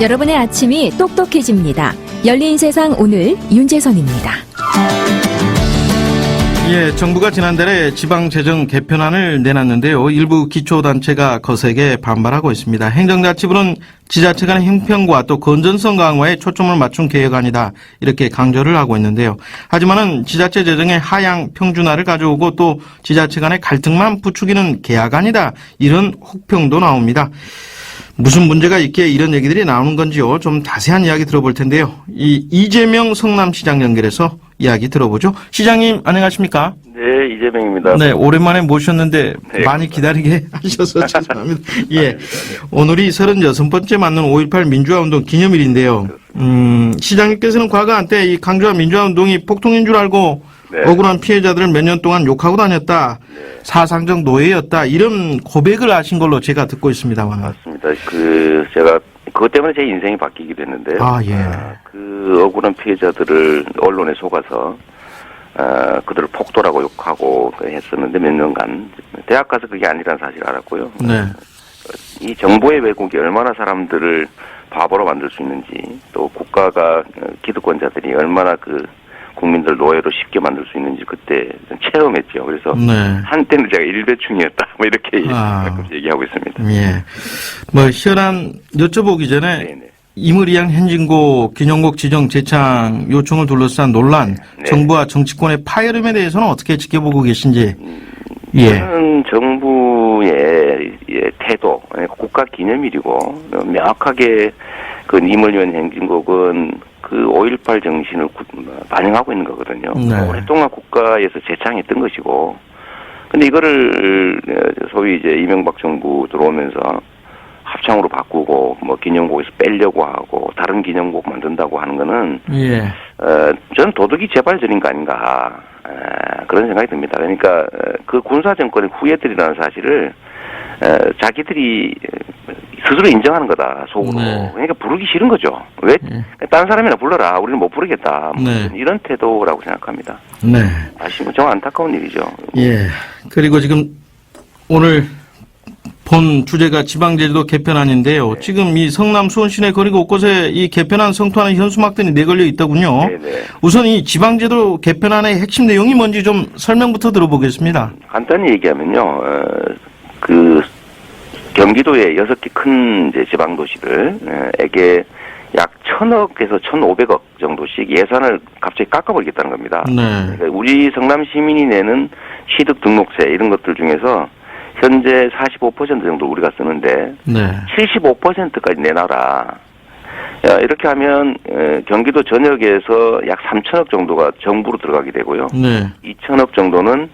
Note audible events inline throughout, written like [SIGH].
여러분의 아침이 똑똑해집니다. 열린 세상 오늘 윤재선입니다. 예, 정부가 지난달에 지방재정 개편안을 내놨는데요. 일부 기초단체가 거세게 반발하고 있습니다. 행정자치부는 지자체 간의 형평과 또 건전성 강화에 초점을 맞춘 개혁안이다. 이렇게 강조를 하고 있는데요. 하지만은 지자체 재정의 하향 평준화를 가져오고 또 지자체 간의 갈등만 부추기는 계약안이다. 이런 혹평도 나옵니다. 무슨 문제가 있기에 이런 얘기들이 나오는 건지요. 좀 자세한 이야기 들어볼 텐데요. 이 이재명 성남시장 연결해서 이야기 들어보죠. 시장님 안녕하십니까? 네, 이재명입니다. 네, 오랜만에 모셨는데 네, 많이 기다리게 [LAUGHS] 하셔서 죄송합니다. [LAUGHS] 예. 오늘이 36번째 맞는 5.18 민주화운동 기념일인데요. 음, 시장님께서는 과거 한때 이 강조한 민주화운동이 폭동인 줄 알고 네. 억울한 피해자들을 몇 년 동안 욕하고 다녔다. 사상적 노예였다. 이런 고백을 하신 걸로 제가 듣고 있습니다만. 맞습니다. 그 제가 그것 때문에 제 인생이 바뀌기도 했는데요. 아, 예. 그 억울한 피해자들을 언론에 속아서 아, 그들을 폭도라고 욕하고 했었는데 몇 년간 대학 가서 그게 아니라는 사실을 알았고요. 네. 이 정보의 왜곡이 얼마나 사람들을 바보로 만들 수 있는지 또 국가가 어, 기득권자들이 얼마나 그 국민들 노예로 쉽게 만들 수 있는지 그때 좀 체험했죠. 그래서 네. 한때는 제가 일배충이었다. [LAUGHS] 뭐 이렇게 아. 가끔 얘기하고 있습니다. 예. 뭐, 현안 여쭤보기 전에 네네. 이물이양 현진고 기념곡 지정 재창 요청을 둘러싼 논란, 네. 정부와 정치권의 파열음에 대해서는 어떻게 지켜보고 계신지. 예. 저는 정부의 예, 태도, 국가 기념일이고 어, 명확하게 그 이물위원 행진곡은 그 5.18 정신을 구- 반영하고 있는 거거든요. 네. 오랫동안 국가에서 재창했던 것이고, 근데 이거를 어, 소위 이제 이명박 정부 들어오면서 합창으로 바꾸고 뭐 기념곡에서 빼려고 하고 다른 기념곡 만든다고 하는 거는 예. 어, 저는 도덕이 재발전인 거 아닌가 에, 그런 생각이 듭니다. 그러니까 어, 그 군사 정권의 후예들이라는 사실을 어, 자기들이 어, 스스로 인정하는 거다 속으로. 네. 그러니까 부르기 싫은 거죠. 왜? 예. 다른 사람이나 불러라. 우리는 못 부르겠다. 뭐 네. 이런 태도라고 생각합니다. 네. 아시면 정 안타까운 일이죠. 예. 그리고 지금 오늘 본 주제가 지방제도 개편안인데요. 네. 지금 이 성남 수원 시내 거리 곳곳에 이 개편안 성토하는 현수막들이 내걸려 있더군요. 네 네. 우선 이 지방제도 개편안의 핵심 내용이 뭔지 좀 설명부터 들어보겠습니다. 간단히 얘기하면요, 어, 그 경기도의 여섯 개큰 이제 지방 도시들에게 약 천억에서 천오백억 정도씩 예산을 갑자기 깎아버리겠다는 겁니다. 네. 그러니까 우리 성남 시민이 내는 취득 등록세 이런 것들 중에서 현재 45% 정도 우리가 쓰는데 네. 75%까지 내놔라. 야, 이렇게 하면 에, 경기도 전역에서 약 3천억 정도가 정부로 들어가게 되고요. 네. 2천억 정도는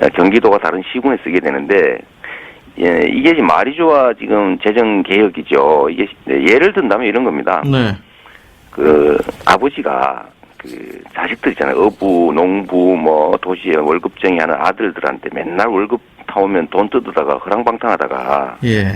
에, 경기도가 다른 시군에 쓰게 되는데 예, 이게 지금 말이 좋아 지금 재정 개혁이죠. 이게 시- 네, 예를 든다면 이런 겁니다. 네. 그 아버지가 그 자식들 있잖아요. 어부, 농부, 뭐 도시에 월급쟁이 하는 아들들한테 맨날 월급 타오면 돈 뜯어다가 허랑방탕하다가 예.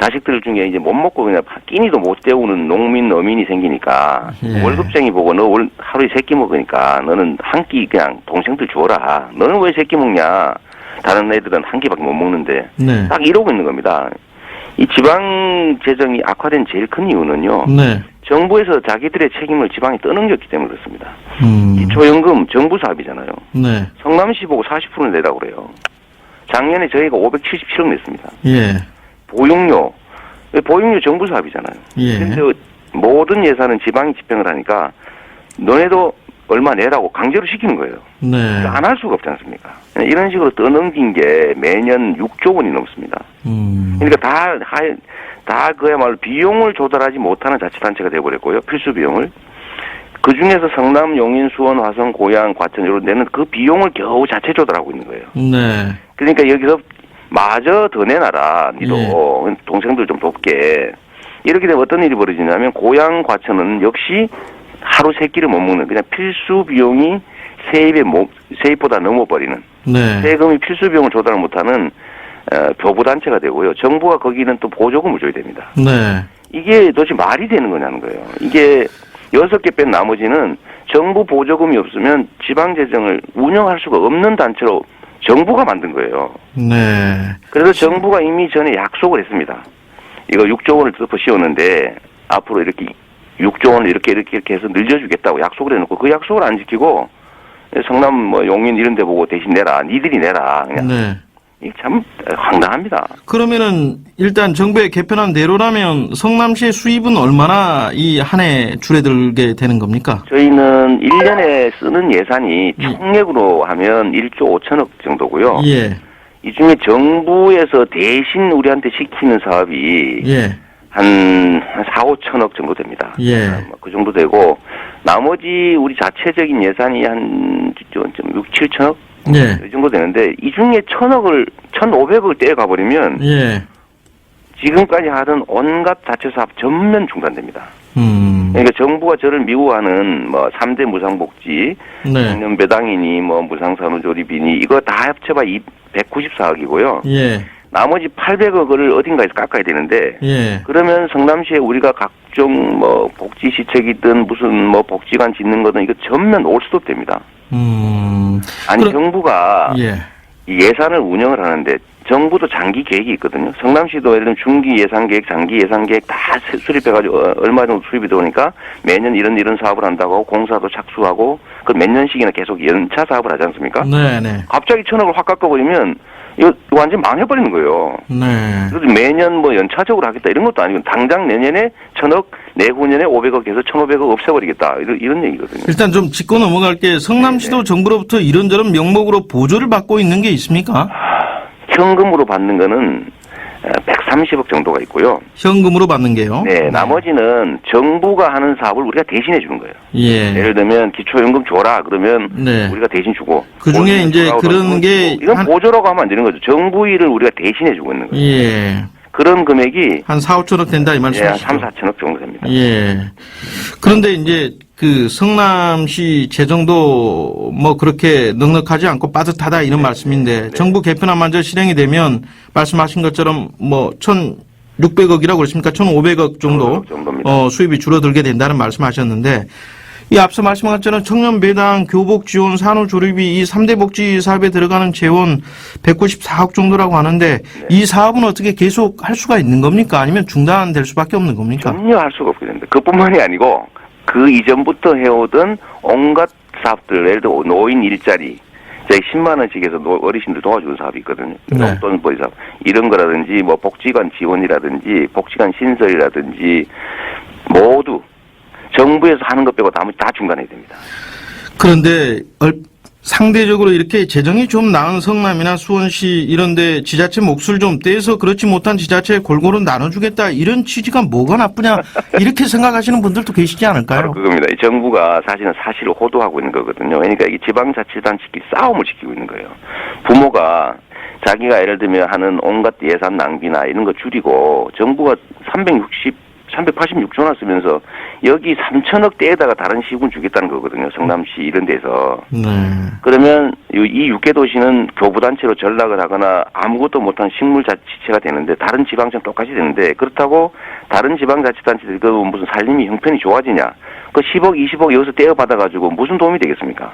자식들 중에 이제 못 먹고 그냥 끼니도 못 때우는 농민 어민이 생기니까 예. 월급쟁이 보고 너 월- 하루에 세 끼 먹으니까 너는 한 끼 그냥 동생들 줘라. 너는 왜 세 끼 먹냐? 다른 애들은 한 끼밖에 못 먹는데 네. 딱 이러고 있는 겁니다. 이 지방 재정이 악화된 제일 큰 이유는요. 네. 정부에서 자기들의 책임을 지방에 떠넘겼기 때문에 그렇습니다. 음. 이 초연금 정부 사업이잖아요. 네. 성남시 보고 40% 내라고 그래요. 작년에 저희가 577억 냈습니다. 예. 보육료, 보육료 정부 사업이잖아요. 예. 근데 모든 예산은 지방이 집행을 하니까 너네도 얼마 내라고 강제로 시키는 거예요. 네. 안 할 수가 없지 않습니까? 이런 식으로 떠넘긴 게 매년 6조 원이 넘습니다. 음. 그러니까 다, 하- 다 그야말로 비용을 조달하지 못하는 자치단체가 돼버렸고요. 필수 비용을. 그 중에서 성남, 용인, 수원, 화성, 고양, 과천 이런 데는 그 비용을 겨우 자체 조달하고 있는 거예요. 네. 그러니까 여기서 마저 더 내놔라. 니도 예. 동생들 좀 돕게. 이렇게 되면 어떤 일이 벌어지냐면 고향 과천은 역시 하루 세 끼를 못 먹는 그냥 필수 비용이 세입에 못, 세입보다 넘어버리는 네. 세금이 필수 비용을 조달을 못하는 어, 교부 단체가 되고요. 정부가 거기는 또 보조금을 줘야 됩니다. 네. 이게 도대체 말이 되는 거냐는 거예요. 이게 여섯 개 뺀 나머지는 정부 보조금이 없으면 지방 재정을 운영할 수가 없는 단체로 정부가 만든 거예요. 네. 그래서 정부가 이미 전에 약속을 했습니다. 이거 6조 원을 덮어 씌웠는데 앞으로 이렇게 6조 원을 이렇게 이렇게 이렇게 해서 늘려주겠다고 약속을 해놓고 그 약속을 안 지키고 성남 뭐 용인 이런 데 보고 대신 내라. 니들이 내라. 그냥 네. 참 황당합니다. 그러면은 일단 정부의 개편한 대로라면 성남시의 수입은 얼마나 이 한 해 줄어들게 되는 겁니까? 저희는 1년에 쓰는 예산이 총액으로 하면 1조 5천억 정도고요. 예. 이 중에 정부에서 대신 우리한테 시키는 사업이 예. 한, 한 4, 5천억 정도 됩니다. 예. 뭐그 정도 되고 나머지 우리 자체적인 예산이 한 6, 7천억 예. 이 정도 되는데 이 중에 천억을 1,500억을 떼어 가버리면 예. 지금까지 하던 온갖 자체 사업 전면 중단됩니다. 음. 그러니까 정부가 저를 미워하는 뭐 3대 무상복지, 네. 청년 배당이니 뭐 무상산후조리비니 이거 다 합쳐봐 194억이고요. 예. 나머지 800억을 어딘가에서 깎아야 되는데 예. 그러면 성남시에 우리가 각종 뭐 복지 시책이든 무슨 뭐 복지관 짓는 거든 이거 전면 올 수도 됩니다. 음. 아니 그럼- 정부가 예. 이 예산을 운영을 하는데 정부도 장기 계획이 있거든요. 성남시도 예를 들면 중기 예산 계획, 장기 예산 계획 다 수- 수립해가지고 어, 얼마 정도 수립이 들어오니까 매년 이런 이런 사업을 한다고 공사도 착수하고 그 몇 년씩이나 계속 연차 사업을 하지 않습니까? 네, 네. 갑자기 천억을 확 깎아버리면 이거 완전 망해버리는 거예요. 네. 그래서 매년 뭐 연차적으로 하겠다 이런 것도 아니고 당장 내년에 천억, 내후년에 500억 해서 1,500억 없애버리겠다 이런, 이런 얘기거든요. 일단 좀 짚고 넘어갈게. 성남시도 정부로부터 이런저런 명목으로 보조를 받고 있는 게 있습니까? 현금으로 받는 거는 130억 정도가 있고요. 현금으로 받는 게요? 네, 나머지는 정부가 하는 사업을 우리가 대신해 주는 거예요. 예. 예를 들면 기초연금 줘라 그러면 네. 우리가 대신 주고 그 중에 이제 그런 게 주고. 이건 한- 보조라고 하면 안 되는 거죠. 정부 일을 우리가 대신해 주고 있는 거예요. 예. 그런 금액이 한 4, 5천억 된다 이 예, 한 말씀이시죠? 3, 4천억 정도 됩니다. 예. 그런데 이제 그 성남시 재정도 뭐 그렇게 넉넉하지 않고 빠듯하다 이런 말씀인데 정부 개편안 만저 실행이 되면 말씀하신 것처럼 뭐 1,600억이라고 그랬습니까? 1,500억 정도 1,500억 정도입니다. 어, 수입이 줄어들게 된다는 말씀하셨는데 이 앞서 말씀한 것처럼 청년 배당, 교복 지원, 산후 조리비 이 3대 복지 사업에 들어가는 재원 194억 정도라고 하는데 네. 이 사업은 어떻게 계속 할 수가 있는 겁니까? 아니면 중단될 수밖에 없는 겁니까? 전혀 할 수가 없게 됩니다. 그뿐만이 아니고 그 이전부터 해오던 온갖 사업들 예를 들어 노인 일자리 저희 10만 원씩 해서 노- 어르신들 도와주는 사업이 있거든요. 네. 용돈벌이 사업 이런 거라든지 뭐 복지관 지원이라든지 복지관 신설이라든지 모두 정부에서 하는 것 빼고 나머지 다 중단해야 됩니다. 그런데 얼- 상대적으로 이렇게 재정이 좀 나은 성남이나 수원시 이런데 지자체 몫을 좀 떼서 그렇지 못한 지자체에 골고루 나눠주겠다 이런 취지가 뭐가 나쁘냐 이렇게 [LAUGHS] 생각하시는 분들도 계시지 바로 않을까요? 그겁니다. 이 정부가 사실은 사실을 호도하고 있는 거거든요. 그러니까 이게 지방자치단체끼리 싸움을 시키고 있는 거예요. 부모가 자기가 예를 들면 하는 온갖 예산 낭비나 이런 거 줄이고 정부가 360 386조 원 쓰면서 여기 3천억 대에다가 다른 시군 주겠다는 거거든요. 성남시 이런 데서. 네. 그러면 이- 이 6개 도시는 교부단체로 전락을 하거나 아무것도 못한 식물자치체가 되는데 다른 지방처럼 똑같이 되는데 그렇다고 다른 지방자치단체들이 그 무슨 살림이 형편이 좋아지냐 그 10억 20억 여기서 떼어받아가지고 무슨 도움이 되겠습니까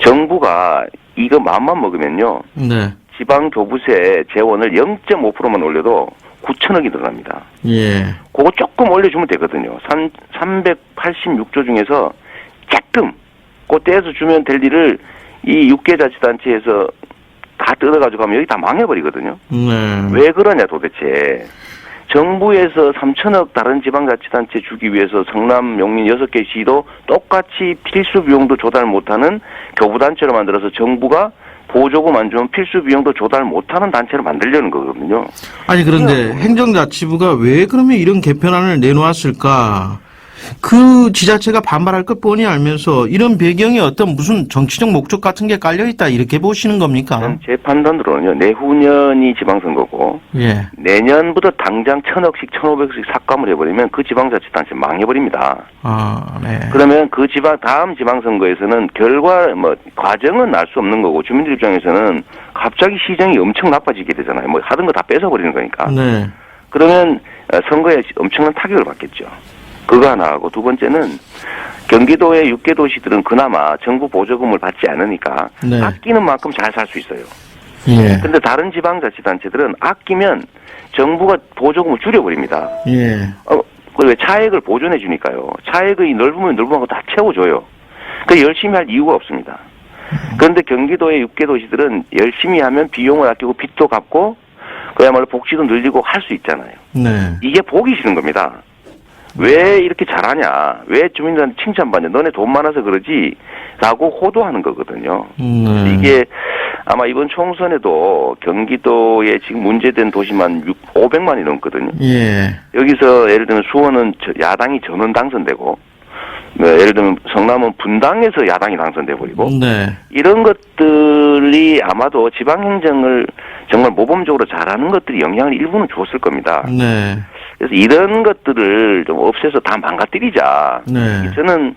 정부가 이거 마음만 먹으면요 네. 지방교부세 재원을 0.5%만 올려도 9천억이 들어갑니다 예. 그거 조금 올려주면 되거든요. 3, 386조 중에서 조금 그 떼서 주면 될 일을 이 6개 자치단체에서 다 뜯어가지고 가면 여기 다 망해버리거든요. 네. 왜 그러냐 도대체. 정부에서 3천억 다른 지방자치단체 주기 위해서 성남, 용인 6개 시도 똑같이 필수 비용도 조달 못하는 교부단체로 만들어서 정부가 보조금 안 주면 필수 비용도 조달 못하는 단체로 만들려는 거거든요. 아니 그런데 행정자치부가 왜 그러면 이런 개편안을 내놓았을까? 그 지자체가 반발할 것 뻔히 알면서 이런 배경에 어떤 무슨 정치적 목적 같은 게 깔려 있다 이렇게 보시는 겁니까? 제 판단으로는요, 내후년이 지방선거고, 예. 내년부터 당장 천억씩, 천오백씩 삭감을 해버리면 그 지방자치단체 망해버립니다. 아, 네. 그러면 그 지방, 다음 지방선거에서는 결과, 뭐, 과정은 알 수 없는 거고, 주민들 입장에서는 갑자기 시정이 엄청 나빠지게 되잖아요. 뭐, 하던 거 다 뺏어버리는 거니까. 네. 그러면 어, 선거에 엄청난 타격을 받겠죠. 그거 하나 하고, 두 번째는 경기도의 6개 도시들은 그나마 정부 보조금을 받지 않으니까 네. 아끼는 만큼 잘 살 수 있어요. 예. 근데 다른 지방자치단체들은 아끼면 정부가 보조금을 줄여버립니다. 예. 어, 그왜 차액을 보존해 주니까요. 차액의 넓으면 넓은 거다 채워줘요. 그 열심히 할 이유가 없습니다. 그런데 경기도의 6개 도시들은 열심히 하면 비용을 아끼고 빚도 갚고 그야말로 복지도 늘리고 할 수 있잖아요. 네. 이게 보기 싫은 겁니다. 왜 이렇게 잘하냐? 왜 주민들한테 칭찬받냐? 너네 돈 많아서 그러지? 라고 호도하는 거거든요. 네. 이게 아마 이번 총선에도 경기도에 지금 문제된 도시만 6, 500만이 넘거든요. 예. 여기서 예를 들면 수원은 저- 야당이 전원 당선되고, 뭐 예를 들면 성남은 분당에서 야당이 당선돼 버리고 네. 이런 것들이 아마도 지방행정을 정말 모범적으로 잘하는 것들이 영향을 일부는 줬을 겁니다. 네. 그래서 이런 것들을 좀 없애서 다 망가뜨리자. 네. 저는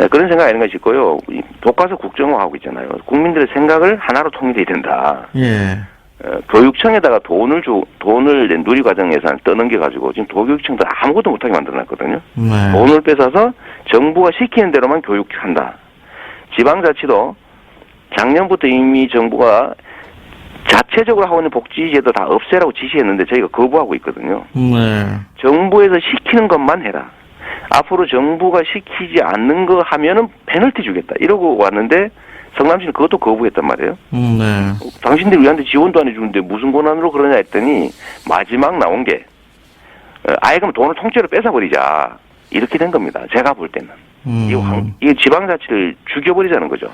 에, 그런 생각이 아닌가 싶고요. 이 교과서 국정화하고 있잖아요. 국민들의 생각을 하나로 통일해야 된다. 예. 어, 교육청에다가 돈을 주 돈을 낸 누리과정 예산을 떠넘겨 가지고 지금 도교육청도 아무것도 못하게 만들어놨거든요. 네. 돈을 뺏어서 정부가 시키는 대로만 교육한다. 지방자치도 작년부터 이미 정부가 자체적으로 하고 있는 복지제도 다 없애라고 지시했는데 저희가 거부하고 있거든요. 네. 정부에서 시키는 것만 해라. 앞으로 정부가 시키지 않는 거 하면은 페널티 주겠다. 이러고 왔는데 성남시는 그것도 거부했단 말이에요. 네. 당신들이 우리한테 지원도 안 해주는데 무슨 권한으로 그러냐 했더니 마지막 나온 게 어, 아예 그럼 돈을 통째로 뺏어버리자. 이렇게 된 겁니다. 제가 볼 때는. 음. 이 황- 이게 지방자치를 죽여버리자는 거죠.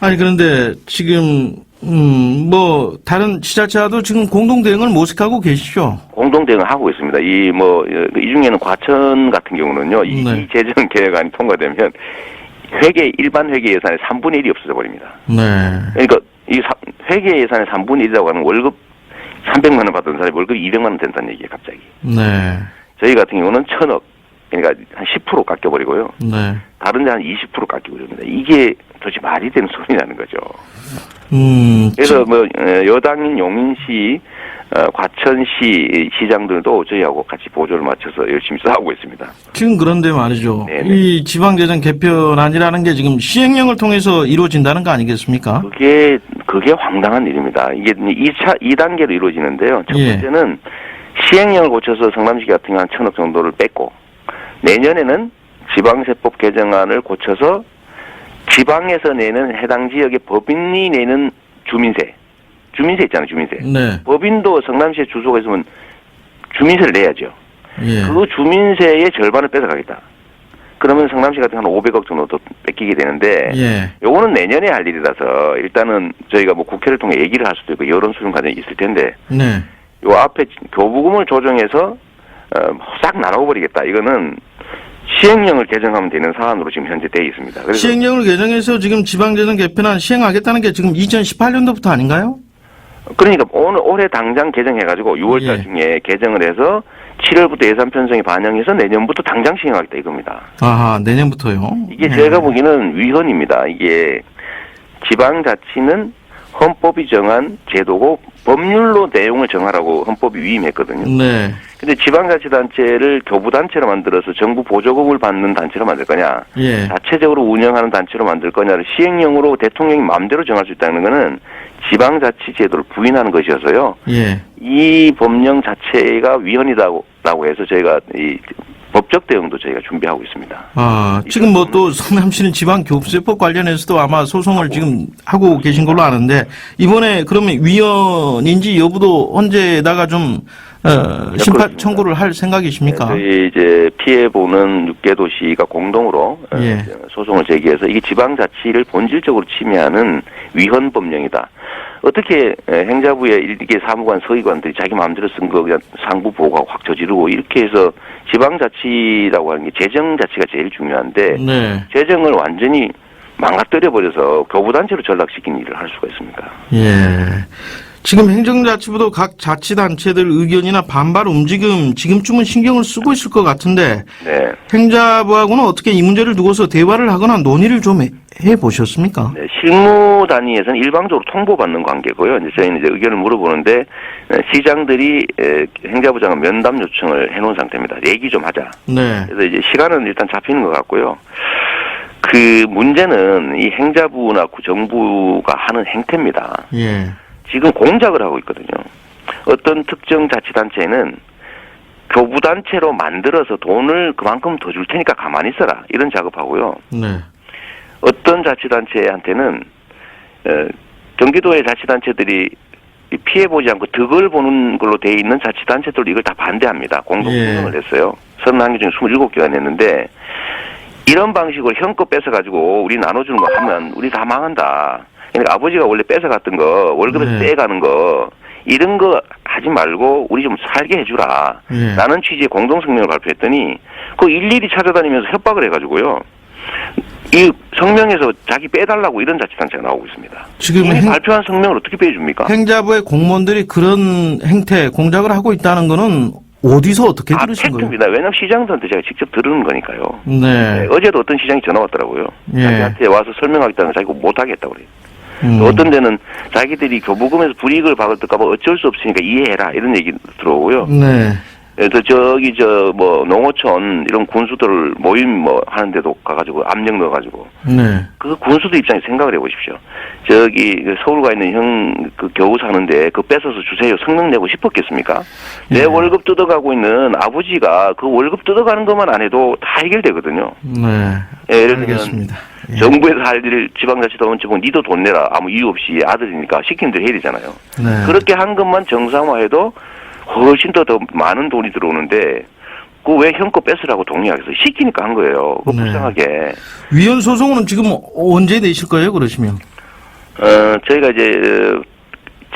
아니 그런데 지금 음, 뭐 다른 지자체와도 지금 공동 대응을 모색하고 계시죠? 공동 대응을 하고 있습니다. 이 뭐 이 중에는 과천 같은 경우는요. 이, 네. 이 재정 계획안이 통과되면 회계 일반 회계 예산의 3분의 1이 없어져 버립니다. 네. 그러니까 이 사- 회계 예산의 3분의 1이라고 하는 월급 300만 원 받던 사람이 월급이 200만 원 된다는 얘기예요, 갑자기. 네. 저희 같은 경우는 천억, 그러니까 한 10% 깎여 버리고요. 네. 다른 데 한 20% 깎이고 그럽니다. 이게 도대체 말이 되는 소리냐는 거죠. 음. 그래서 뭐 에, 여당인 용인시, 어, 과천시 시장들도 저희하고 같이 보조를 맞춰서 열심히 싸우고 있습니다. 지금 그런데 말이죠. 네네. 이 지방재정 개편안이라는 게 지금 시행령을 통해서 이루어진다는 거 아니겠습니까? 그게 그게 황당한 일입니다. 이게 2차 2단계로 이루어지는데요. 첫 예. 번째는 시행령을 고쳐서 성남시 같은 경우 한 천억 정도를 뺐고 내년에는 지방세법 개정안을 고쳐서 지방에서 내는 해당 지역의 법인이 내는 주민세, 주민세 있잖아요, 주민세. 네. 법인도 성남시에 주소가 있으면 주민세를 내야죠. 예. 그 주민세의 절반을 뺏어가겠다. 그러면 성남시 같은 경우는 500억 정도 더 뺏기게 되는데 예. 요거는 내년에 할 일이라서 일단은 저희가 뭐 국회를 통해 얘기를 할 수도 있고 여론 수렴 과정이 있을 텐데 네. 요 앞에 교부금을 조정해서 어, 싹 나눠버리겠다. 이거는 시행령을 개정하면 되는 사안으로 지금 현재 돼 있습니다. 그래서 시행령을 개정해서 지금 지방재정 개편안 시행하겠다는 게 지금 2018년도부터 아닌가요? 그러니까 오늘 올해 당장 개정해가지고 6월달 예. 중에 개정을 해서 7월부터 예산 편성이 반영해서 내년부터 당장 시행하겠다 이겁니다. 아하, 내년부터요. 이게 네. 제가 보기에는 위헌입니다. 이게 지방자치는 헌법이 정한 제도고 법률로 내용을 정하라고 헌법이 위임했거든요. 네. 근데 지방자치단체를 교부단체로 만들어서 정부 보조금을 받는 단체로 만들 거냐, 예. 자체적으로 운영하는 단체로 만들 거냐를 시행령으로 대통령이 마음대로 정할 수 있다는 것은 지방자치 제도를 부인하는 것이어서요. 예. 이 법령 자체가 위헌이라고 라고 해서 저희가 이 법적 대응도 저희가 준비하고 있습니다. 아, 지금 뭐 또 성남시는 지방 교부세법 관련해서도 아마 소송을 지금 하고 계신 걸로 아는데 이번에 그러면 위헌인지 여부도 언제다가 좀 어, 심판 그렇습니다. 청구를 할 생각이십니까? 네, 저희 이제 피해 보는 6개 도시가 공동으로 어, 예. 소송을 제기해서 이게 지방자치를 본질적으로 침해하는 위헌 법령이다. 어떻게 에, 행자부의 일개 사무관, 서기관들이 자기 마음대로 쓴 거 그냥 상부 보고하고 확 저지르고 이렇게 해서 지방자치라고 하는 게 재정 자치가 제일 중요한데 네. 재정을 완전히 망가뜨려 버려서 교부단체로 전락시킨 일을 할 수가 있습니까? 예. 지금 행정자치부도 각 자치단체들 의견이나 반발 움직임 지금쯤은 신경을 쓰고 있을 것 같은데 네. 행자부하고는 어떻게 이 문제를 두고서 대화를 하거나 논의를 좀 해, 해 보셨습니까? 네, 실무 단위에서는 일방적으로 통보받는 관계고요. 이제 저희는 이제 의견을 물어보는데 에, 시장들이 에, 행자부장은 면담 요청을 해놓은 상태입니다. 얘기 좀 하자. 네. 그래서 이제 시간은 일단 잡히는 것 같고요. 그 문제는 이 행자부나 구- 정부가 하는 행태입니다. 예. 지금 공작을 하고 있거든요. 어떤 특정 자치단체는 교부단체로 만들어서 돈을 그만큼 더 줄 테니까 가만히 있어라. 이런 작업하고요. 네. 어떤 자치단체한테는 어, 경기도의 자치단체들이 이 피해보지 않고 득을 보는 걸로 돼 있는 자치단체들도 이걸 다 반대합니다. 공동성명을 예. 냈어요. 31개 중에 27개가 냈는데 이런 방식으로 현금 뺏어가지고 우리 나눠주는 거 하면 우리 다 망한다. 그러니까 아버지가 원래 뺏어갔던 거 월급에서 네. 떼가는 거 이런 거 하지 말고 우리 좀 살게 해주라. 예. 라는 취지의 공동성명을 발표했더니 그 일일이 찾아다니면서 협박을 해가지고요. 이 성명에서 자기 빼달라고 이런 자치단체가 나오고 있습니다. 지금 행- 발표한 성명을 어떻게 빼줍니까? 행자부의 공무원들이 그런 행태, 공작을 하고 있다는 거는 어디서 어떻게 아, 들으신 거예요? 팩트입니다. 왜냐면 시장들한테 제가 직접 들은 거니까요. 네. 네, 어제도 어떤 시장이 전화 왔더라고요. 예. 자기한테 와서 설명하겠다는 자기가 못하겠다고 그래요. 음. 어떤 데는 자기들이 교부금에서 불이익을 받을까봐 어쩔 수 없으니까 이해해라 이런 얘기 들어오고요. 네. 그래서 저기 저 뭐 농어촌 이런 군수들 모임 뭐 하는데도 가가지고 압력 넣어가지고 네. 그 군수들 입장에 생각을 해보십시오. 저기 그 서울 가 있는 형 그 겨우 사는데 그 뺏어서 주세요 성능 내고 싶었겠습니까? 내 예. 월급 뜯어가고 있는 아버지가 그 월급 뜯어가는 것만 안 해도 다 해결되거든요. 네. 예, 예를 들면 알겠습니다. 예. 정부에서 할 일을 지방자치단체 보면 니도 돈 내라 아무 이유 없이 아들이니까 시키는 대로 해야 되잖아요. 네. 그렇게 한 것만 정상화해도 훨씬 더, 더 많은 돈이 들어오는데 그왜 현금 뺏으라고 동의하겠어? 시키니까 한 거예요. 그 네. 불쌍하게. 위헌 소송은 지금 언제 내실 거예요, 그러시면? 어, 저희가 이제, 어,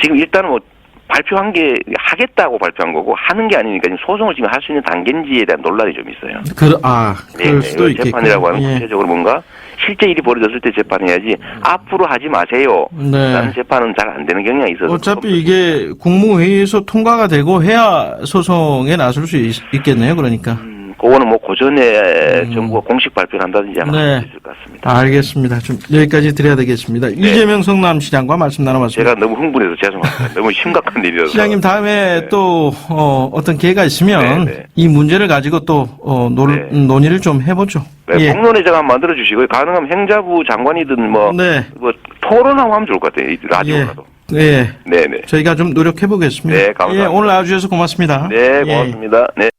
지금 일단은 뭐, 발표한 게 하겠다고 발표한 거고 하는 게 아니니까 지금 소송을 지금 할 수 있는 단계인지에 대한 논란이 좀 있어요. 그, 아, 그럴 네, 수도 이걸 있겠고. 재판이라고 하는 예. 구체적으로 뭔가 실제 일이 벌어졌을 때 재판해야지 앞으로 하지 마세요. 네. 라는 재판은 잘 안 되는 경향이 있어서 어차피 이게 국무회의에서 통과가 되고 해야 소송에 나설 수 있, 겠네요 그러니까. 음, 그거는 뭐 고전에 음. 정부가 공식 발표를 한다든지 아마 네. 할수 있을 것 같습니다. 알겠습니다. 좀 여기까지 드려야 되겠습니다. 이재명 성남시장과 말씀 나눠봤습니다. 제가 너무 흥분해서 죄송합니다. 너무 [LAUGHS] 심각한 일이어서. 시장님 다음에 네. 또 어, 어떤 기회가 있으면 네, 네. 이 문제를 가지고 또 어, 논, 네. 논의를 좀 해보죠. 네, 예. 공론회장 한번 만들어 주시고 가능하면 행자부 장관이든 뭐, 네. 뭐 토론하고 하면 좋을 것 같아요. 이 라디오라도. 예. 네, 네. 저희가 좀 노력해 보겠습니다. 네, 감사합니다. 예, 오늘 나와주셔서 고맙습니다. 네, 예. 고맙습니다. 네.